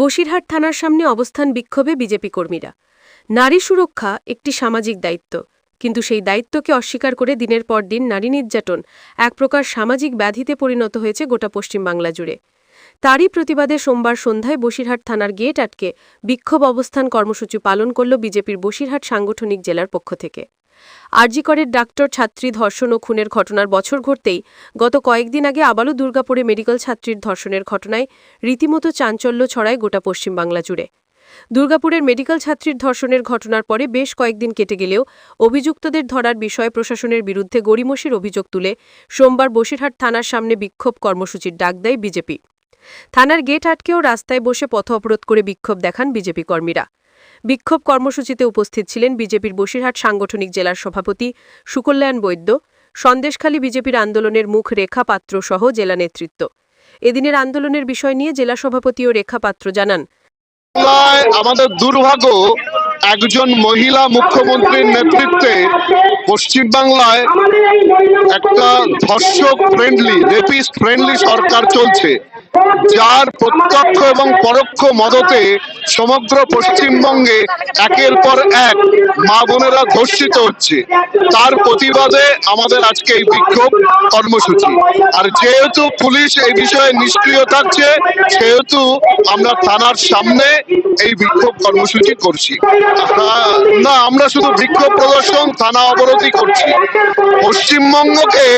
বসিরহাট থানার সামনে অবস্থান বিক্ষোভে বিজেপি কর্মীরা। নারী সুরক্ষা একটি সামাজিক দায়িত্ব, কিন্তু সেই দায়িত্বকে অস্বীকার করে দিনের পর দিন নারী নির্যাতন এক প্রকার সামাজিক ব্যাধিতে পরিণত হয়েছে গোটা পশ্চিমবাংলা জুড়ে। তারই প্রতিবাদে সোমবার সন্ধ্যায় বসিরহাট থানার গেট আটকে বিক্ষোভ অবস্থান কর্মসূচি পালন করল বিজেপির বসিরহাট সাংগঠনিক জেলার পক্ষ থেকে। আরজিকরের ডাক্তার, ছাত্রী ধর্ষণ ও খুনের ঘটনার বছর ঘটতেই গত কয়েকদিন আগে আবারও দুর্গাপুরে মেডিকেল ছাত্রীর ধর্ষণের ঘটনায় রীতিমতো চাঞ্চল্য ছড়ায় গোটা পশ্চিমবাংলা জুড়ে। দুর্গাপুরের মেডিকেল ছাত্রীর ধর্ষণের ঘটনার পরে বেশ কয়েকদিন কেটে গেলেও অভিযুক্তদের ধরার বিষয়ে প্রশাসনের বিরুদ্ধে গড়িমসির অভিযোগ তুলে সোমবার বসিরহাট থানার সামনে বিক্ষোভ কর্মসূচির ডাক দেয় বিজেপি। থানার গেট আটকেও রাস্তায় বসে পথ অবরোধ করে বিক্ষোভ দেখান বিজেপি কর্মীরা। বিক্ষোভ কর্মসূচিতে উপস্থিত ছিলেন বিজেপির বসিরহাট সাংগঠনিক জেলার সভাপতি সুকল্যাণ বৈদ্য, সন্দেশখালী বিজেপির আন্দোলনের মুখ রেখা পাত্র সহ জেলা নেতৃত্ব। এদিনের আন্দোলনের বিষয় নিয়ে জেলা সভাপতি ও রেখা পাত্র জানান আমাদের দুর্ভাগ্য একজন মহিলা মুখ্যমন্ত্রীর নেতৃত্বে পশ্চিমবাংলায় একটা ধর্ষক ফ্রেন্ডলি রেপিস্ট ফ্রেন্ডলি সরকার চলছে। যার প্রত্যক্ষ এবং পরোক্ষ মদতে সমগ্র পশ্চিমবঙ্গে একের পর এক মা বোনেরা ধর্ষিত হচ্ছে। তার প্রতিবাদে আমাদের আজকে এই বিক্ষোভ কর্মসূচি। আর যেহেতু পুলিশ এই বিষয়ে নিষ্ক্রিয় থাকছে, সেহেতু আমরা থানার সামনে এই বিক্ষোভ কর্মসূচি করছি। না, আমরা শুধু বিক্ষোভ প্রদর্শন, থানা অবরোধই করছি। পশ্চিমবঙ্গকে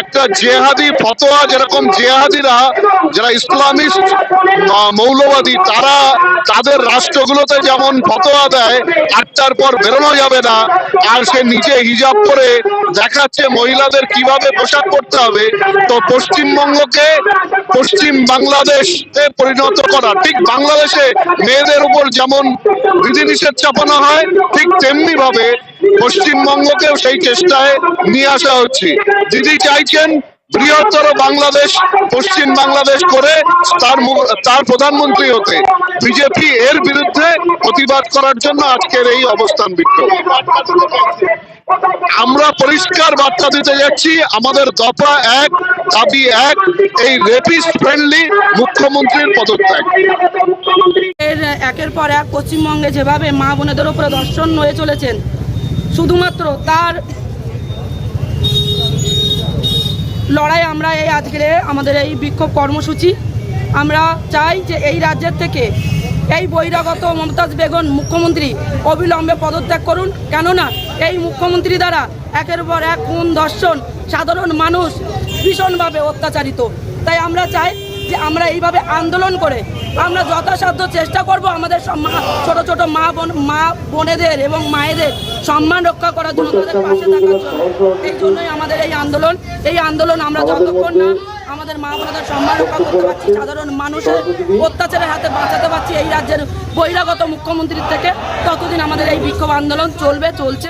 একটা জেহাদি ফতোয়া, যেরকম জেহাদিরা যারা ইসলামিস্ট মৌলবাদী, তারা তাদের রাষ্ট্রগুলোতে যেমন ফতোয়া দেয়, আটটার পর বেরোনো যাবে না, আর সে নিজে হিজাব করে দেখাচ্ছে মহিলাদের কীভাবে পোশাক পরতে হবে, তো পশ্চিমবঙ্গকে পশ্চিম বাংলাদেশে পরিণত করা, ঠিক বাংলাদেশে মেয়েদের উপর যেমন বিধিনিষেধ চাপানো হয়, ঠিক তেমনি ভাবে পশ্চিমবঙ্গকেও সেই চেষ্টায় নিয়ে আসা হচ্ছে। দিদি চাইছেন বৃহত্তর বাংলাদেশ, পশ্চিম বাংলাদেশ করে তার তার প্রধানমন্ত্রী হতে বিজেপি এর বিরুদ্ধে প্রতিবাদ করার জন্য আজকের এই অবস্থান বিক্ষোভ। আমরা পরিষ্কার বার্তা দিতে যাচ্ছি, আমাদের দফা এক, দাবি এক, এই রেপিস্ট ফ্রেন্ডলি মুখ্যমন্ত্রীর পদত্যাগ। একের পর এক পশ্চিমবঙ্গে যেভাবে মা বোনেদের উপরে দর্শন হয়ে চলেছেন, শুধুমাত্র তার লড়াই আমরা এই আজকের আমাদের এই বিক্ষোভ কর্মসূচি। আমরা চাই যে এই রাজ্যের থেকে এই বহিরাগত মমতাজ বেগম মুখ্যমন্ত্রী অবিলম্বে পদত্যাগ করুন। কেননা এই মুখ্যমন্ত্রী দ্বারা একের পর এক খুন দর্শন সাধারণ মানুষ ভীষণভাবে অত্যাচারিত। তাই আমরা চাই যে আমরা এইভাবে আন্দোলন করে আমরা যথাসাধ্য চেষ্টা করব আমাদের ছোট ছোট মা বোন, মা বোনেদের এবং মায়েদের সম্মান রক্ষা করার জন্য তাদের পাশে থাকার জন্য। এই জন্যই আমাদের এই আন্দোলন। এই আন্দোলন আমরা যতক্ষণ না আমাদের মা বোনেদের সম্মান রক্ষা করতে পারছি, সাধারণ মানুষের অত্যাচারের হাতে বাঁচাতে পারছি এই রাজ্যের বহিরাগত মুখ্যমন্ত্রীর থেকে, ততদিন আমাদের এই বিক্ষোভ আন্দোলন চলবে, চলছে।